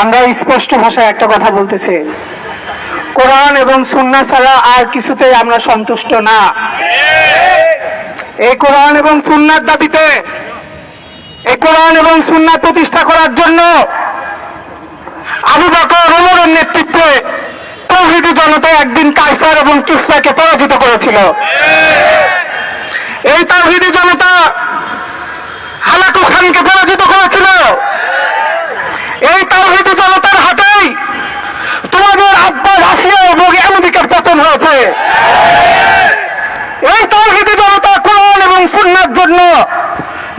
আমরা স্পষ্ট ভাষায় একটা কথা বলতেছি। কোরআন এবং সুন্না ছাড়া আর কিছুতেই আমরা সন্তুষ্ট না। এই কোরআন এবং সুন্নার দাবিতে, এই কোরআন এবং সুন্না প্রতিষ্ঠা করার জন্য আবু বকর ওমরের নেতৃত্বে তৌহিদি জনতা একদিন কাইসার এবং কিসরাকে পরাজিত করেছিল এই তৌহিদি জনতা হালাকু খানকে পরাজিত করেছিল এই তৌহিদি জনতার হাতেই তোমাদের আব্বা রাশিয়া এবং পতন হয়েছে। এই তৌহিদি জনতা কোরআন এবং সুন্নার জন্য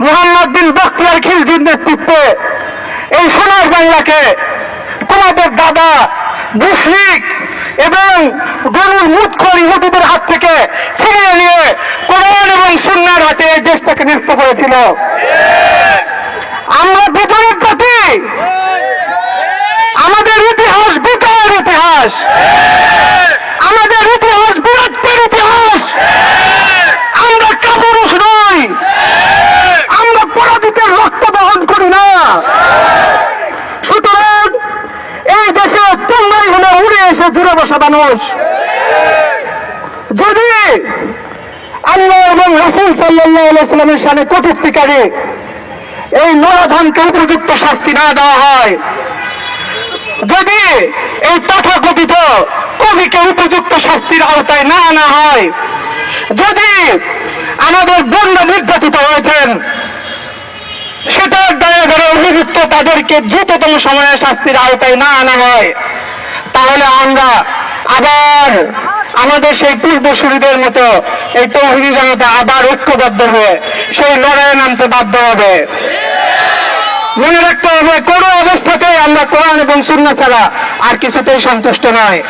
মোহাম্মদ বিন বখতিয়ার খিলজির নেতৃত্বে এই সোনার বাংলাকে তোমাদের দাদা মুশরিক এবং গরুর মুৎখর ইহুদিদের হাত থেকে ফিরিয়ে নিয়ে কোরআন এবং সুন্নার হাতে এই দেশটাকে ন্যস্ত করেছিল। আমরা বিজয়ের উড়ে এসে বসা মানুষ। যদি আল্লাহ এবং রসুল সাল্লাহামের সামনে কটুক্তিকারী এই নরাধানকে উপযুক্ত শাস্তি না দেওয়া হয়, যদি এই তথাকথিত কবিকে উপযুক্ত শাস্তির আওতায় না আনা হয়, যদি আমাদের বন্য নির্যাতিত হয়েছেন সেটার দায়ে ধরে অভিযুক্ত তাদেরকে দ্রুততম সময়ে শাস্তির আওতায় না আনা হয় তাহলে আমরা আবার আমাদের সেই পূর্বসূরীদের মতো এই তৌহিদি জনতা আবার ঐক্যবদ্ধ হয়ে সেই লড়াইয়ে নামতে বাধ্য হবে। মনে রাখতে হবে, কোন অবস্থাতে আমরা কোরআন এবং শূন্য ছাড়া আর কিছুতেই সন্তুষ্ট নয়।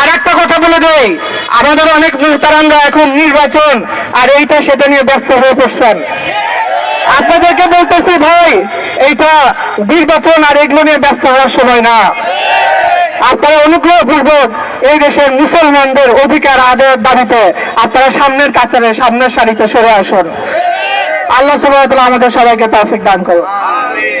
আর একটা কথা বলে দেই, আমাদের অনেক তারাঙ্গা এখন নির্বাচন আর এইটা সেটা নিয়ে ব্যস্ত হয়ে পড়ছেন। আপনাদেরকে বলতেছি, ভাই এইটা নির্বাচন আর এগুলো নিয়ে ব্যস্ত হওয়ার সময় না। আপনারা অনুগ্রহ পূর্বক এই দেশের মুসলমানদের অধিকার আদায়ের দাবিতে আপনারা সামনের কাতারে, সামনের সারিতে সরে আসুন। আল্লাহ সুবাহ আমাদের সবাইকে তাফিক দান করুন